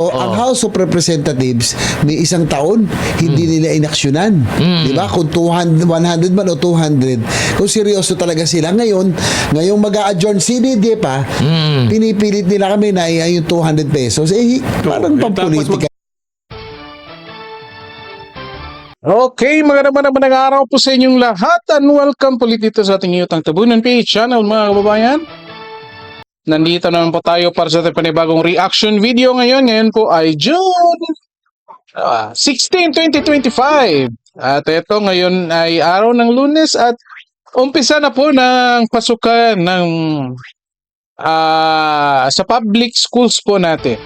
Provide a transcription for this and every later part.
O, Ang House of Representatives, may isang taon, hindi nila inaksyonan. Di ba? Kung 200, 100 man o 200, kung seryoso talaga sila. Ngayon, ngayong mag-a-adjourn CDD pa, pinipilit nila kami na yung 200 pesos. Eh, parang eh, pampolitika. Okay, mga naman naman ng araw po sa inyong lahat and welcome po dito sa ating Yutang Tabunan page channel mga kababayan. Nandito naman po tayo para sa ating panibagong reaction video ngayon. Ngayon po ay June ah, 16, 2025. At ito ngayon ay araw ng lunes at umpisa na po ng pasukan ng ah, sa public schools po natin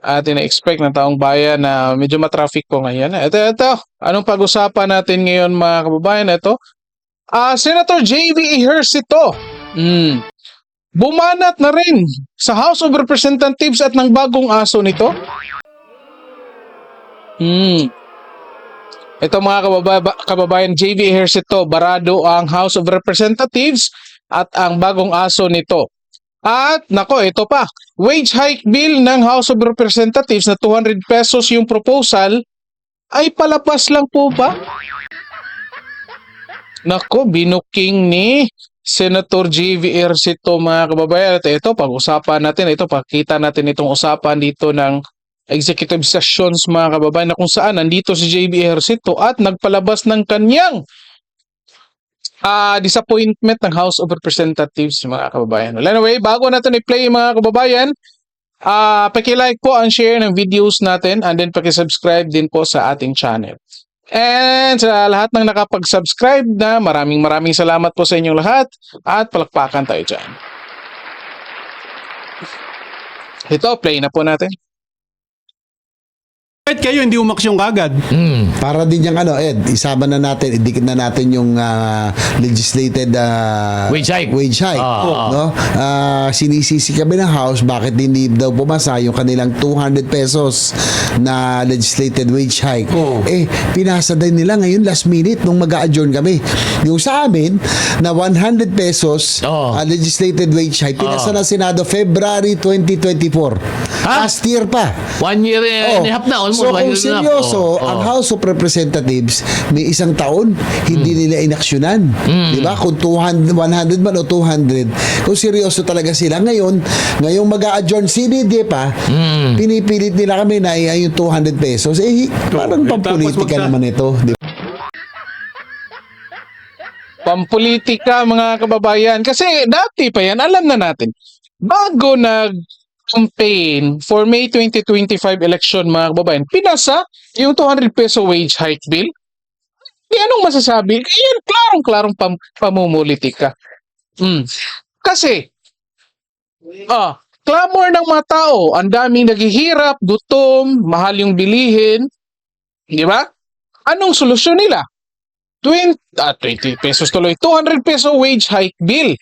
atin na-expect ng taong bayan na medyo matraffic po ngayon. Ito, ito. Anong pag-usapan natin ngayon mga kababayan? Ito. Ah, Senator J.V. Ejercito. Mm. Bumanat na rin sa House of Representatives at ng bagong aso nito. Hmm. Ito mga kababa- kababayan, J.V. Ejercito, barado ang House of Representatives at ang bagong aso nito. At nako, ito pa. Wage hike bill ng House of Representatives na 200 pesos yung proposal ay palabas lang po ba? Nako, binuking ni Senator J.V. Ercito mga kababayan. At ito, pag-usapan natin, ito, pakita natin itong usapan dito ng executive sessions mga kababayan na kung saan nandito si J.V. Ercito at nagpalabas ng kanyang ah disappointment ng House of Representatives mga kababayan. Anyway, bago natin i-play mga kababayan, ah paki-like po and share ng videos natin and then paki-subscribe din po sa ating channel. And sa lahat ng nakapag-subscribe na, maraming maraming salamat po sa inyong lahat at palakpakan tayo dyan. Ito, play na po natin. Bakit kayo hindi umaksyon kagad? Para din yung ano, Ed, isama na natin, idikit na natin yung ah, legislated ah, Wage hike. Wage hike, Ah, no? Ah, sinisisi kami ng House bakit hindi daw pumasa yung kanilang 200 pesos na legislated wage hike. Oo. Eh, pinasa din nila ngayon last minute nung mag-a-adjourn kami. Yung sa amin na 100 pesos Oo. ah, legislated wage hike, pinasa Oo. ng Senado February 2024. Ha? Last year pa. One year and a half na, almost So kung seryoso, Oh, ang oh. House of Representatives, may isang taon, hindi nila inaksyonan. Di ba? Kung 200, 100 man o 200, kung seryoso talaga sila. Ngayon, ngayong mag-a-adjourn CDD pa, pinipilit nila kami na ay yung 200 pesos. Eh, parang pampolitika naman ito. Di ba? pampolitika mga kababayan. Kasi dati pa yan, alam na natin. Bago nag-campaign for May 2025 election mga kababayan, pinasa yung 200 peso wage hike bill. Di anong masasabi? Yan, klarong-klarong pam pamumulitika. Mm. Kasi, ah, clamor ng mga tao, ang daming naghihirap, gutom, mahal yung bilihin, di ba? Anong solusyon nila? 20, ah, 20 pesos tuloy. 200 peso wage hike bill.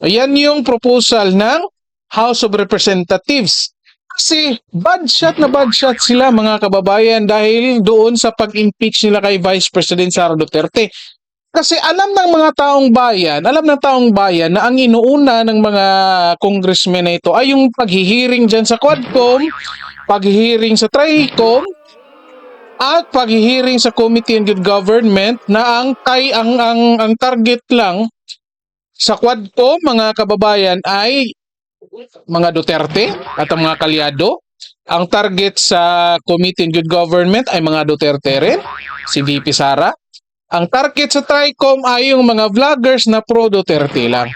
Ayan yung proposal ng House of Representatives. Kasi bad shot na bad shot sila mga kababayan dahil doon sa pag-impeach nila kay Vice President Sara Duterte. Kasi alam ng mga taong bayan, alam ng taong bayan na ang inuuna ng mga congressmen na ito ay yung paghihiring dyan sa Quadcom, paghihiring sa Tricom, at paghihiring sa Committee on Good Government na ang tay ang ang ang target lang sa Quadcom mga kababayan ay mga Duterte at ang mga kalyado. Ang target sa Committee on Good Government ay mga Duterte rin, si VP Sara. Ang target sa Tricom ay yung mga vloggers na pro Duterte lang.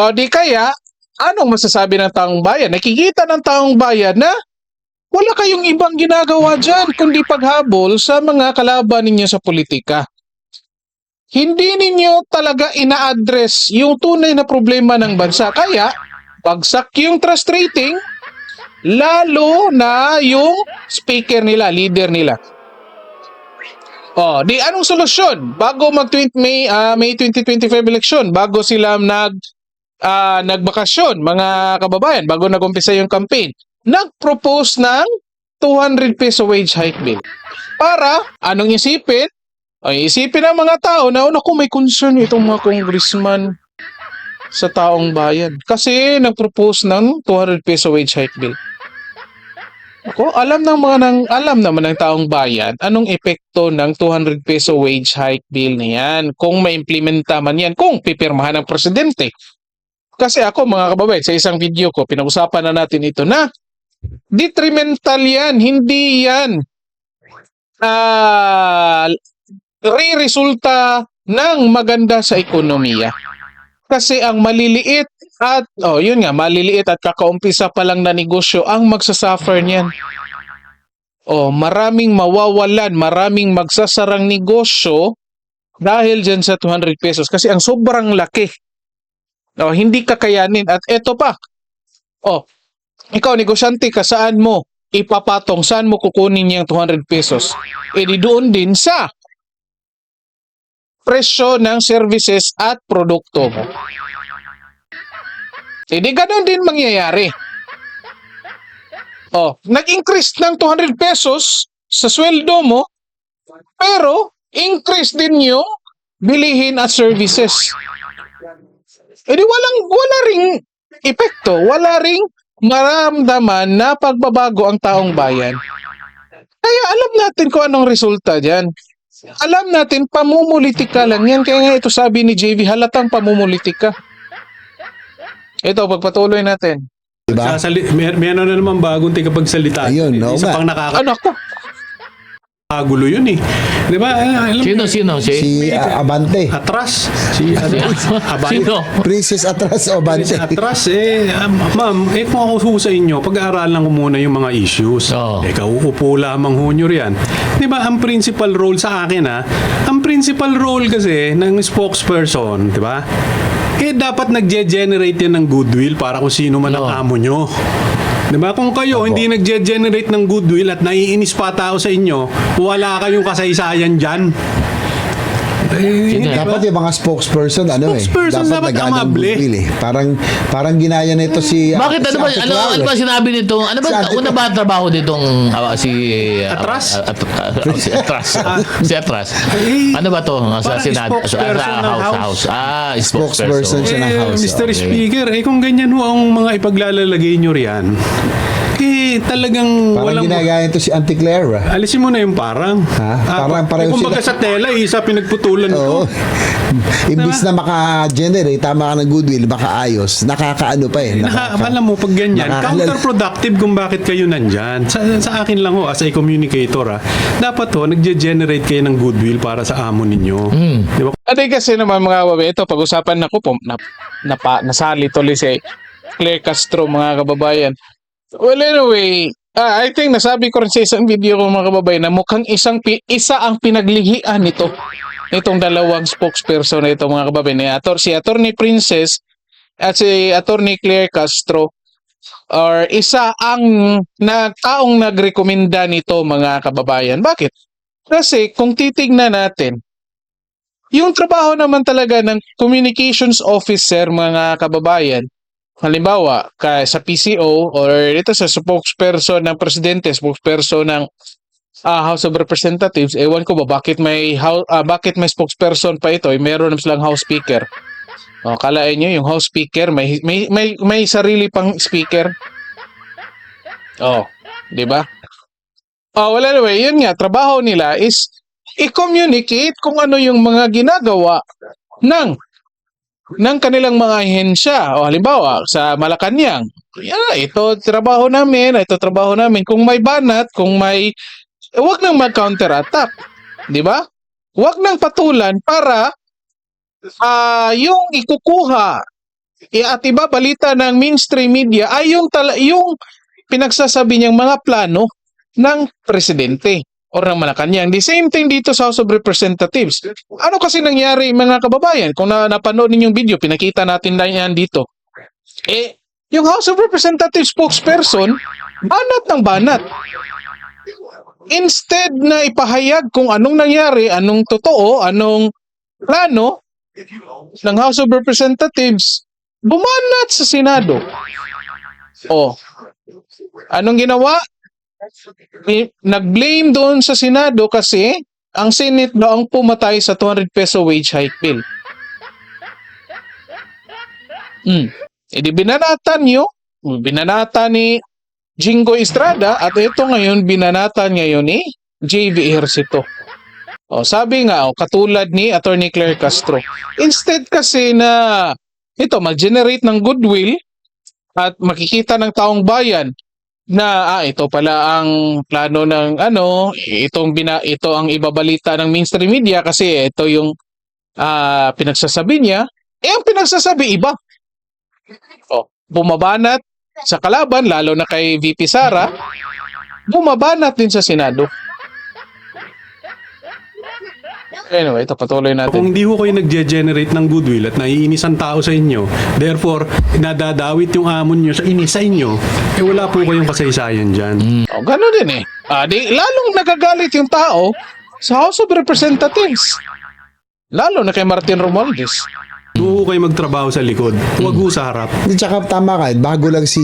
O di kaya, anong masasabi ng taong bayan? Nakikita ng taong bayan na wala kayong ibang ginagawa dyan kundi paghabol sa mga kalaban ninyo sa politika. Hindi ninyo talaga ina-address yung tunay na problema ng bansa. Kaya, bagsak yung trust rating, lalo na yung speaker nila, leader nila. Oh, di anong solusyon? Bago mag 20 May ah, May 2025 election, bago sila nag ah, nagbakasyon, mga kababayan, bago nagumpisa yung campaign, nag-propose ng 200 peso wage hike bill. Para, anong isipin? Ay, isipin ng mga tao na, oh, naku, may concern itong mga congressman. sa taong bayan. Kasi nag-propose ng 200 peso wage hike bill. Ako, alam ng mga nang alam naman ng taong bayan anong epekto ng 200 peso wage hike bill na yan kung maimplementa man yan kung pipirmahan ng presidente. Kasi ako mga kababayan, sa isang video ko, pinag-usapan na natin ito na detrimental yan, hindi yan ah re-resulta ng maganda sa ekonomiya. Kasi ang maliliit at, oh yun nga, maliliit at kakaumpisa pa lang na negosyo ang magsasuffer niyan. Oh, maraming mawawalan, maraming magsasarang negosyo dahil dyan sa 200 pesos. Kasi ang sobrang laki. Oh, hindi kakayanin. At eto pa. Oh, ikaw negosyante ka, saan mo ipapatong, saan mo kukunin yung 200 pesos? E di doon din sa presyo ng services at produkto mo. E di ganun din mangyayari. Oh, nag-increase ng 200 pesos sa sweldo mo, pero increase din yung bilihin at services. E di walang, wala ring epekto, wala ring maramdaman na pagbabago ang taong bayan. Kaya alam natin kung anong resulta dyan. Alam natin, pamumulitika lang yan. Kaya nga ito sabi ni JV, halatang pamumulitika. Ito, pagpatuloy natin. Diba? Sasali, may, may ano na naman bagong tigapagsalita. Ayun, oo Isa nga. pang nakakagulo Ano ko? Yun eh. Di ba? Eh, Alam Sino, mo, sino? Si? Si ah, Abante. Atras. Si, ano, Abante. Sino? Princess Atras o Abante. Si Atras, eh, um, ma'am, eh kung ako ho sa inyo, pag-aaralan ko muna yung mga issues. Oo. Eh, kauupo lamang ho nyo riyan. Di ba, ang principal role sa akin ha, ang principal role kasi ng spokesperson, di ba, eh dapat nagge-generate yan ng goodwill para kung sino man ang Oo. amo nyo. Di ba? Kung kayo hindi nagge-generate ng goodwill at naiinis pa tao sa inyo, wala kayong kasaysayan dyan. Eh, ba? Dapat yung mga spokesperson, ano eh. Spokesperson dapat nag-ano ang amable. goodwill eh. Parang, parang ginaya nito si... ah, Bakit si ano ba Ate ano, ano ba eh. sinabi nito? Ano ba Si Ate una ba ang trabaho nitong ah, si ah, Atras? ah, at- ah, si Atras. si Atras. Eh, Ano ba to? Sa parang Senado, sa, spokesperson sa ng House, House. House. Ah, Spokesperson spokesperson. siya ng Eh, House. Mr. okay. Speaker, eh kung ganyan ho ang mga ipaglalalagay nyo riyan, eh talagang Parang walang... ginagaya nito si Auntie Claire. ah. Alisin mo na yung parang. Ha? Parang pa- pareho eh, kumbaga sila. sa tela, eh, isa pinagputulan Oo. ko. Imbis na maka-generate, tama ka ng goodwill, makaayos, nakakaano pa eh. Naka, alam mo, pag ganyan, Nakakalala- counterproductive kung bakit kayo nandyan. Sa, sa akin lang ho, as a communicator, ha, dapat ho, nagge-generate kayo ng goodwill para sa amo ninyo. Mm. Di ba? Kasi naman mga babae, ito pag-usapan na ko po, na, napa, nasali tuloy si Claire Castro mga kababayan. Well anyway, ah, I think nasabi ko rin sa isang video ko mga kababayan na mukhang isang isa ang pinaglihian nito. Itong dalawang spokesperson na ito mga kababayan. Ni Ator, si Attorney Princess at si Attorney Claire Castro or isa ang na, taong nagrekomenda nito mga kababayan. Bakit? Kasi kung titignan natin, yung trabaho naman talaga ng communications officer mga kababayan, halimbawa ka sa PCO or ito sa spokesperson ng presidente, spokesperson ng ah, House of Representatives, ewan ko ba bakit may house, bakit may spokesperson pa ito, eh, meron naman silang house speaker. O, kalain nyo, yung house speaker, may, may, may, may sarili pang speaker. Oh, di ba? Oh, well anyway, yun nga, trabaho nila is i-communicate kung ano yung mga ginagawa ng ng kanilang mga ahensya. O halimbawa, sa Malacanang, yeah, ito trabaho namin, ito trabaho namin. Kung may banat, kung may, eh, wag nang mag-counterattack. Di ba? Wag nang patulan para ah yung ikukuha i- at iba balita ng mainstream media ay yung, tala, yung pinagsasabi niyang mga plano ng presidente or ng Malacanang. The same thing dito sa House of Representatives. Ano kasi nangyari mga kababayan? Kung na, napanood ninyong video, pinakita natin na yan dito. Eh, yung House of Representatives spokesperson, banat ng banat. Instead na ipahayag kung anong nangyari, anong totoo, anong plano ng House of Representatives, bumanat sa Senado. Oh, anong ginawa? Nag-blame doon sa Senado kasi ang Senate ang pumatay sa 200 peso wage hike bill. Mm. E di binanatan nyo, binanata ni Jingo Estrada at ito ngayon binanatan ngayon ni JV Ejercito. O, sabi nga, o, katulad ni Attorney Claire Castro, instead kasi na ito mag-generate ng goodwill at makikita ng taong bayan na ah, ito pala ang plano ng ano, itong bina, ito ang ibabalita ng mainstream media kasi ito yung ah, pinagsasabi niya, eh ang pinagsasabi iba. Oh, bumabanat sa kalaban lalo na kay VP Sara, bumabanat din sa Senado. Anyway, ito patuloy natin. Kung hindi ho kayo nagge-generate ng goodwill at naiinis ang tao sa inyo, therefore, nadadawit yung amon nyo sa inis sa inyo, eh wala po kayong kasaysayan dyan. Oh, gano'n din eh. Ah, di, lalong nagagalit yung tao sa House of Representatives. Lalo na kay Martin Romualdez. Ho kayo magtrabaho sa likod, huwag ho sa harap. At saka tama ka, bago lang si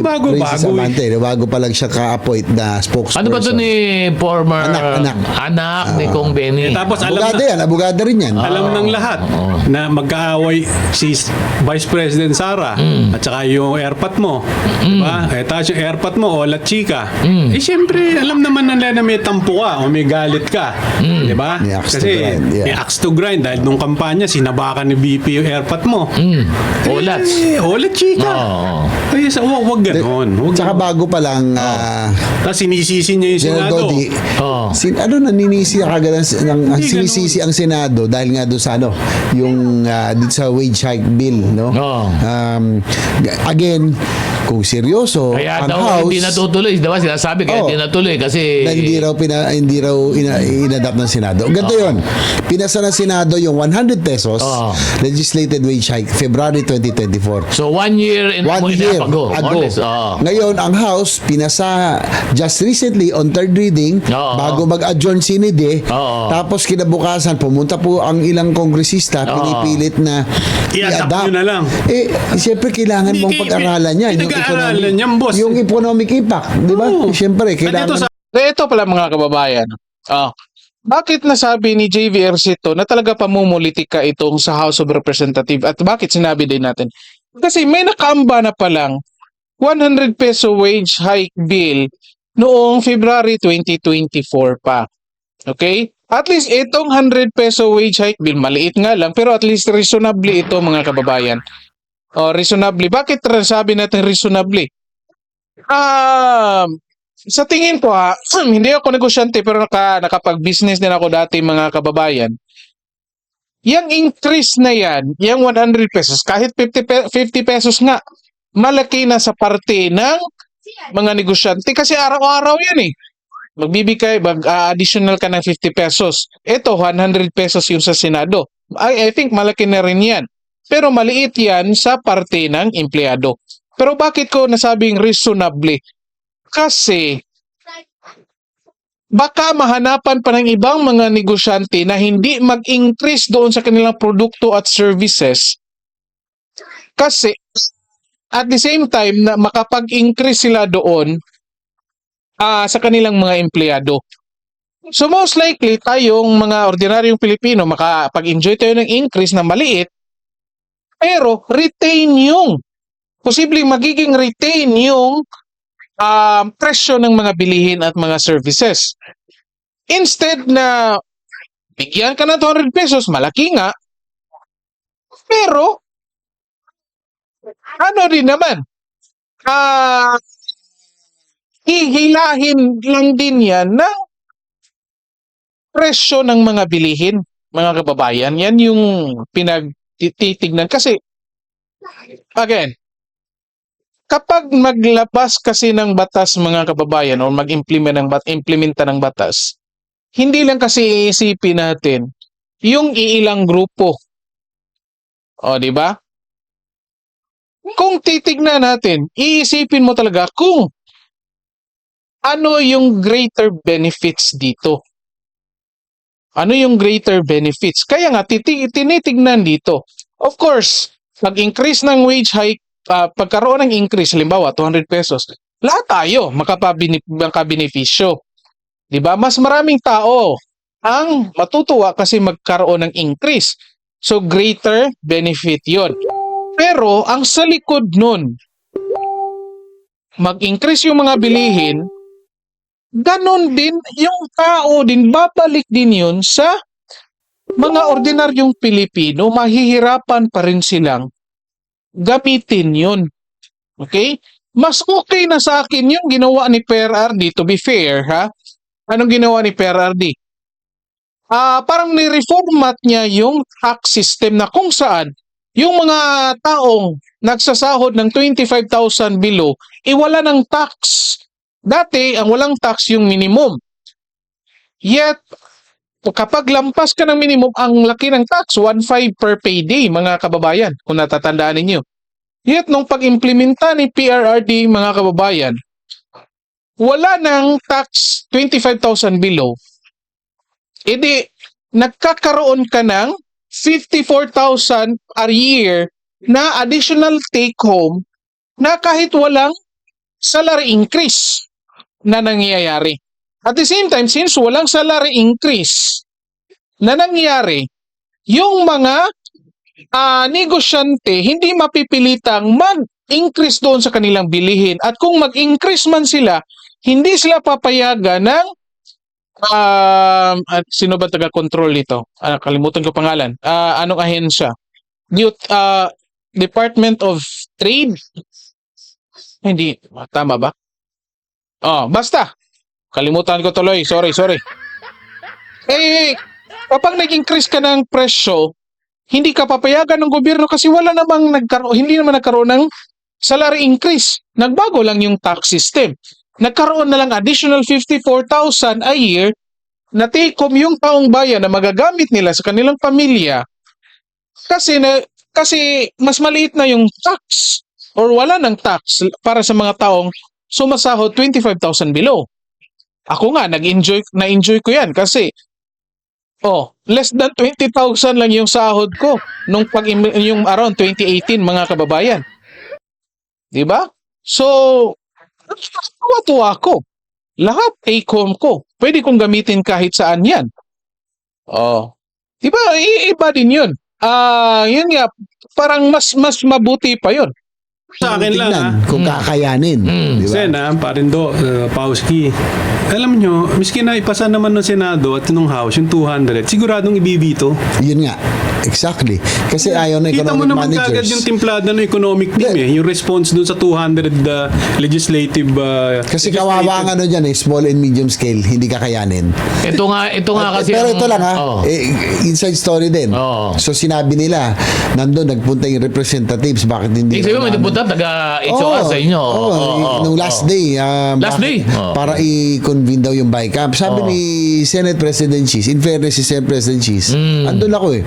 Bago, Princess bago eh. Amante, no? bago pa lang siya ka-appoint na spokesperson. Ano ba to ni former Anak, anak. anak ni Kong Benny? Eh, tapos alam Abogado na, yan, abogado rin yan. alam ng lahat na magkaaway si Vice President Sara at saka yung airpot mo. Diba? Eh, tapos yung airpot mo, o la chika. Eh, syempre, alam naman nila na may tampo ka o may galit ka. Diba? May axe to Kasi grind, yeah. may axe to grind dahil nung kampanya, sinabakan ni VP yung airpot mo. Mm. Olats. Eh, o la chika. Oo. Kaya sa, wag, wag ganon. Wag Tsaka bago pa lang, ah, Tapos sinisisi niya yung General Senado. Dodi, Oo. sin, ano naninisi agad ng, ng, ang Hindi, sinisisi ang Senado dahil nga doon sa ano, yung ah, dito sa wage hike bill, no? Oo. Um, again, kung seryoso, Kaya ang daw House, hindi natutuloy. Diba sinasabi kaya Oo. hindi natuloy kasi na hindi raw pina, hindi raw ina, inadapt ng Senado. Ganito 'yon. Pinasa ng Senado yung 100 pesos Oo. Legislated wage hike February 2024. So one year and One year ago. ago. less. Oo. Ngayon, ang House, pinasa just recently on third reading Oo. bago mag-adjourn sinide. Oo. Tapos kinabukasan, pumunta po ang ilang kongresista, Oo. pinipilit na I-adapt na lang. Eh, siyempre kailangan Hindi, mong pag-aralan yan. Yung economic, yan, boss. yung economic impact, di ba? Oo. Siyempre, kailangan sa So, ito pala mga kababayan. Ah, bakit nasabi ni JV Ercito na talaga pamumulitika itong sa House of Representative at bakit sinabi din natin? Kasi may nakaamba na palang 100 peso wage hike bill noong February 2024 pa. Okay? At least itong 100 peso wage hike bill, maliit nga lang, pero at least reasonably ito mga kababayan. O, reasonably. Bakit sabi natin reasonably? Um, sa tingin ko ha, hindi ako negosyante pero naka, nakapag-business din ako dati mga kababayan. Yang increase na yan, yung 100 pesos, kahit 50, pe- 50 pesos nga, malaki na sa parte ng mga negosyante kasi araw-araw yan eh. Magbibigay, mag-additional ka ng 50 pesos. Ito, 100 pesos yung sa Senado. I, I think malaki na rin yan. Pero maliit yan sa parte ng empleyado. Pero bakit ko nasabing reasonably? Kasi baka mahanapan pa ng ibang mga negosyante na hindi mag-increase doon sa kanilang produkto at services kasi at the same time na makapag-increase sila doon ah, sa kanilang mga empleyado. So most likely tayong mga ordinaryong Pilipino makapag-enjoy tayo ng increase na maliit pero retain yung posibleng magiging retain yung um, presyo ng mga bilihin at mga services. Instead na bigyan ka ng 200 pesos, malaki nga, pero ano din naman, ah hihilahin lang din yan ng presyo ng mga bilihin, mga kababayan. Yan yung pinagtitignan. Kasi, again, kapag maglabas kasi ng batas mga kababayan o mag-implement ng bat implementa ng batas, hindi lang kasi iisipin natin yung iilang grupo. O, di ba? Kung titignan natin, iisipin mo talaga kung ano yung greater benefits dito. Ano yung greater benefits? Kaya nga, tinitignan dito. Of course, pag-increase ng wage hike ah, pagkaroon ng increase, halimbawa 200 pesos, lahat tayo makabenepisyo. 'Di ba? Mas maraming tao ang matutuwa kasi magkaroon ng increase. So greater benefit 'yon. Pero ang sa likod nun, mag-increase yung mga bilihin, ganon din yung tao din, babalik din yun sa mga ordinaryong Pilipino, mahihirapan pa rin silang gamitin yun. Okay? Mas okay na sa akin yung ginawa ni PRRD, to be fair, ha? Anong ginawa ni PRRD? Ah, parang ni-reformat niya yung tax system na kung saan yung mga taong nagsasahod ng 25,000 below, iwala ng tax. Dati, ang walang tax yung minimum. Yet, kapag lampas ka ng minimum, ang laki ng tax, 1.5 per payday, mga kababayan, kung natatandaan ninyo. Yet, nung pag-implementa ni PRRD, mga kababayan, wala ng tax 25,000 below, edi nagkakaroon ka ng 54,000 a year na additional take home na kahit walang salary increase na nangyayari. At the same time, since walang salary increase na nangyayari, yung mga ah, negosyante hindi mapipilitang mag-increase doon sa kanilang bilihin. At kung mag-increase man sila, hindi sila papayagan ng at sino ba taga-control nito? Ah, kalimutan ko pangalan. Ah, anong ahensya? Youth, ah, Department of Trade? Hindi, tama ba? Oh, basta. Kalimutan ko tuloy. Sorry, sorry. Eh, kapag nag-increase ka ng presyo, hindi ka papayagan ng gobyerno kasi wala namang nagkaroon, hindi naman nagkaroon ng salary increase. Nagbago lang yung tax system. Nagkaroon na lang additional 54,000 a year na take home yung taong bayan na magagamit nila sa kanilang pamilya kasi na kasi mas maliit na yung tax or wala ng tax para sa mga taong sumasahod 25,000 below. Ako nga nag-enjoy na-enjoy ko 'yan kasi oh, less than 20,000 lang yung sahod ko nung pag yung around 2018 mga kababayan. 'Di ba? So tuwa-tuwa ako. Lahat take home ko. Pwede kong gamitin kahit saan 'yan. Oh. 'Di ba? Iba din 'yun. Ah, yun nga, parang mas mas mabuti pa 'yun. Sa akin lang, ha? kung kakayanin. Mm. Di ba? Sen, ha, parindo, uh, Pauski. Alam nyo, miski na ipasa naman ng Senado at nung House, yung 200, siguradong ibibito. Yun nga. Exactly. Kasi ayaw na Kita mo economic naman managers. kagad yung timplada ng economic team Hindi. eh. Yung response dun sa 200 uh, legislative uh, Kasi legislative- kawawa ang ano dyan eh, small and medium scale, hindi kakayanin. Ito nga, ito nga At- kasi. pero ito lang ha, Oh. eh, inside story din. Oo. So sinabi nila, nandun nagpunta yung representatives, bakit hindi Ibig sabihin, diputa taga HOR sa inyo. oo, Oo, oo, oo. nung last day. ah, Last day? Oo. Para i-convene daw yung BICAM. Sabi Oo. ni Senate President Cheese, in fairness si Senate President Cheese, Mm. andun ako eh.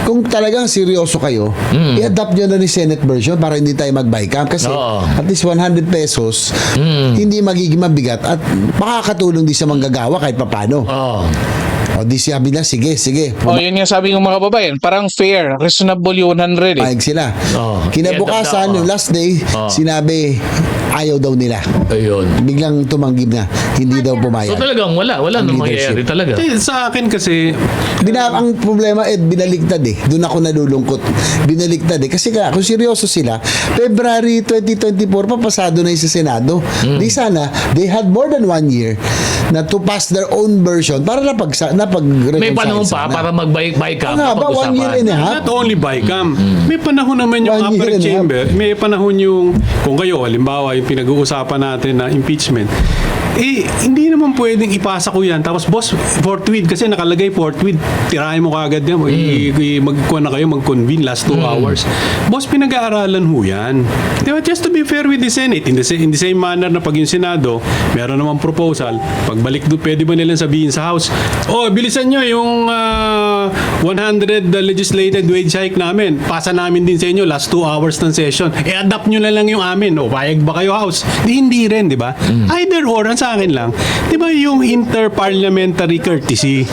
Kung talagang seryoso kayo, Mm. i-adapt nyo na ni Senate version para hindi tayo mag-BICAM. Kasi Oo. at least 100 pesos, Mm. hindi magiging mabigat at makakatulong din sa manggagawa kahit papano. Oo. O di sabi na, sige, sige. Oh, yun nga sabi ng mga babayan, parang fair, reasonable yung 100 eh. Pumayag sila. Oo. Kinabukasan, yung last day, Oo. sinabi, ayaw daw nila. Ayun. Biglang tumanggi na, hindi daw So pumayag. talagang wala. Wala Ang nang mangyayari talaga. Eh, sa akin kasi, Bina, ang problema, Ed, binaligtad eh. Doon ako nalulungkot. Binaligtad eh. Kasi ka, kung seryoso sila, February 2024, papasado na yung sa Senado. Hmm. Di sana, they had more than one year na to pass their own version para napag, napag May panahon pa para mag-buy ka. Oo nga ba, one year and a half? not only BICAM, may panahon naman yung One upper chamber, may panahon yung, kung kayo, halimbawa, yung pinag-uusapan natin na impeachment, eh, hindi naman pwedeng ipasa ko yan. Tapos, boss, forthwith, kasi nakalagay forthwith, tirahin mo kagad yan. I- i- magkuha na kayo, mag-convene last two hours. Boss, pinag-aaralan ho yan. Di ba? Just to be fair with the Senate, in the, sa- in the same manner na pag yung Senado, meron namang proposal, pagbalik doon, pwede ba nilang sabihin sa House, oh, bilisan nyo yung ah, 100 the legislated wage hike namin. Pasa namin din sa inyo last two hours ng session. I-adapt nyo na lang yung amin. O, payag ba kayo House? Di, hindi rin, di ba? Either or, ang sa akin lang, di ba yung interparliamentary courtesy,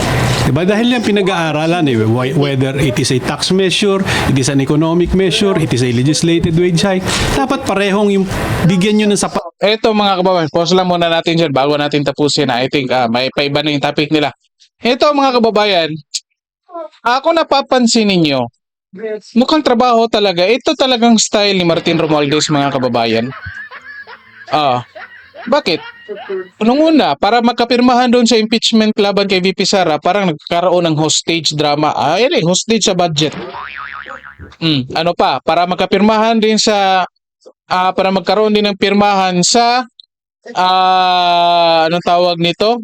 di ba? Dahil yan pinag-aaralan eh, wh- whether it is a tax measure, it is an economic measure, it is a legislated wage hike, dapat parehong yung bigyan nyo ng sapat Eto mga kababayan, pause lang muna natin dyan bago natin tapusin. I think ah, may paiba na yung topic nila. Ito mga kababayan, ako napapansin ninyo, mukhang trabaho talaga. Ito talagang style ni Martin Romualdez mga kababayan. Ah, bakit? Unang una, para magkapirmahan doon sa impeachment laban kay VP Sara, parang nagkaroon ng hostage drama. Ah, yun eh, hostage sa budget. Hmm, ano pa? Para magkapirmahan din sa ah para magkaroon din ng pirmahan sa ah anong tawag nito?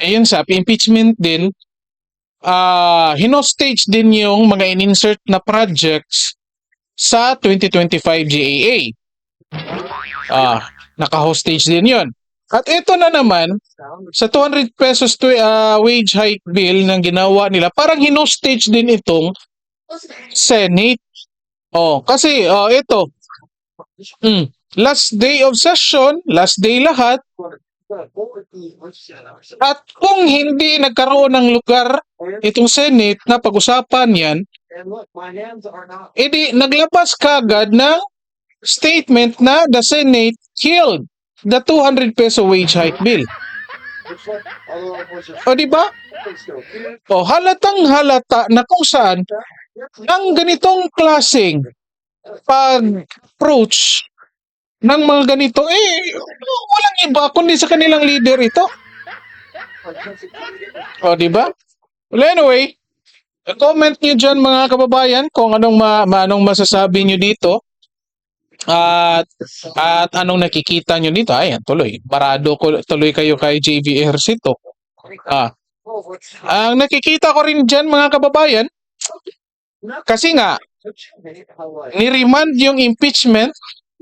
Ayun sa impeachment din ah hinostage din yung mga in-insert na projects sa 2025 GAA. Ah, naka-hostage din 'yon. At ito na naman sa 200 pesos to ah, wage hike bill ng ginawa nila, parang hinostage din itong Senate. Oh, kasi oh ito. Mm, last day of session, last day lahat. At kung hindi nagkaroon ng lugar itong Senate na pag-usapan yan, edi naglabas kagad ng statement na the Senate killed the 200 peso wage hike bill. O di ba? O halatang halata na kung saan ang ganitong klaseng pag-approach ng mga ganito, eh, walang iba kundi sa kanilang leader ito. O, di ba? Well, anyway, comment nyo dyan mga kababayan kung anong, ma, anong masasabi nyo dito. At at anong nakikita nyo dito? Ayan, tuloy. Parado ko tuloy kayo kay JV Ejercito. Ah, ang nakikita ko rin dyan mga kababayan, kasi nga, niremand yung impeachment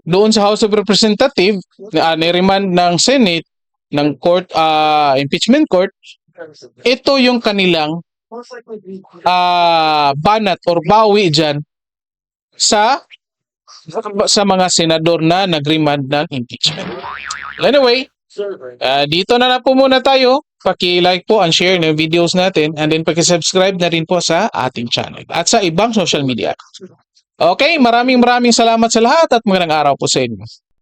doon sa House of Representative, uh, niremand ng Senate, ng court, ah, impeachment court, ito yung kanilang ah, banat or bawi dyan sa sa mga senador na nag-remand ng impeachment. Anyway, ah, dito na lang po muna tayo. Paki-like po and share ng videos natin and then paki-subscribe na rin po sa ating channel at sa ibang social media. Okay, maraming maraming salamat sa lahat at magandang araw po sa inyo.